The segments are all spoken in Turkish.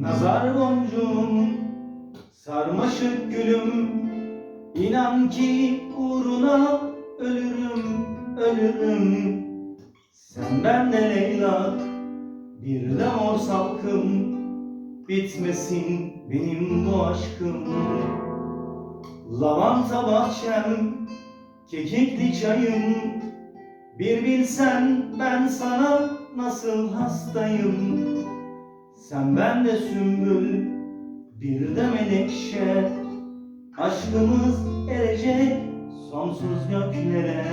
Nazar boncuğum, sarmaşık gülüm. İnan ki uğruna ölürüm, ölürüm. Sen bende Leyla, bir de mor salkım. Bitmesin benim bu aşkım. Lavanta bahçem, kekikli çayım. Bir bilsen ben sana nasıl hastayım Sen bende sümbül, bir de menekşe. Aşkımız erecek sonsuz göklere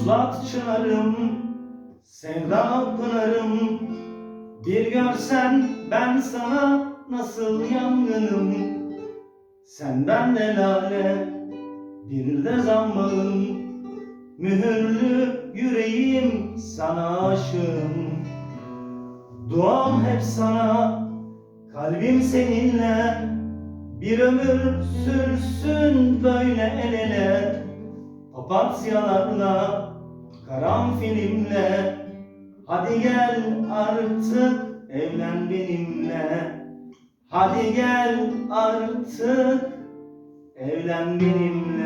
Muslat çınarım, sevda pınarım. Bir görsen ben sana nasıl yangınım? Senden de lale, bir de zammağım Mühürlü yüreğim sana aşığım. Duam hep sana, kalbim seninle. Bir ömür sürsün böyle el ele Papatyalarla, karanfilimle Hadi gel artık evlen benimle. Hadi gel artık evlen benimle